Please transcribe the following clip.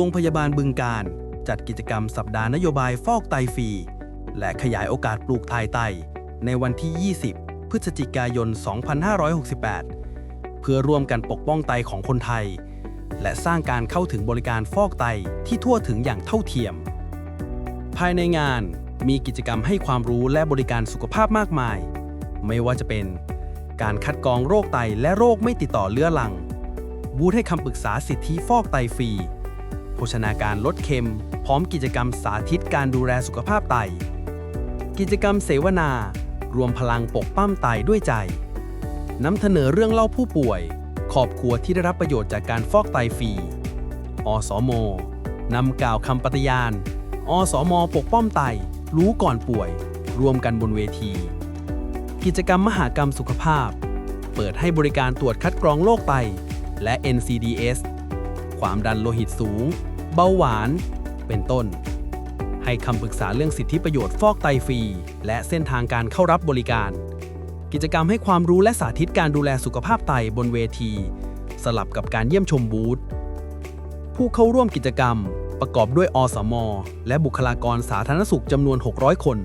โรงพยาบาลบึงการ จัดกิจกรรมสัปดาห์นโยบายฟอกไตฟรี และขยายโอกาสปลูกทายไต ในวันที่ 20 พฤศจิกายน 2568 เพื่อร่วมกันปกป้องไตของคนไทย และสร้างการเข้าถึงบริการฟอกไตที่ทั่วถึงอย่างเท่าเทียม ภายในงานมีกิจกรรมให้ความรู้และบริการสุขภาพมากมาย ไม่ว่าจะเป็น การคัดกรองโรคไตและโรคไม่ติดต่อเรื้อรัง บูธให้คำปรึกษาสิทธิฟอกไตฟรี โภชนาการลดเค็ม พร้อมกิจกรรมสาธิตการดูแลสุขภาพไต กิจกรรมเสวนา รวมพลังปกปั้มไตด้วยใจนำเสนอเรื่องเล่าผู้ป่วย ขอบครัวที่ได้รับประโยชน์จากการฟอกไตฟรี อสมนำกล่าวคำปฏิญาณ อสมปกป้องไต รู้ก่อนป่วย รวมกันบนเวที กิจกรรมมหากรรมสุขภาพ เปิดให้บริการตรวจคัดกรองโรคไต และ NCDS ความดันโลหิตสูง เบาหวาน เป็นต้น ให้คำปรึกษาเรื่องสิทธิประโยชน์ฟอกไตฟรี และเส้นทางการเข้ารับบริการ กิจกรรมให้ความรู้และสาธิตการดูแลสุขภาพไตบนเวที สลับกับการเยี่ยมชมบูธผู้เข้าร่วมกิจกรรมประกอบด้วยอสม และบุคลากรสาธารณสุขจำนวน 600 คน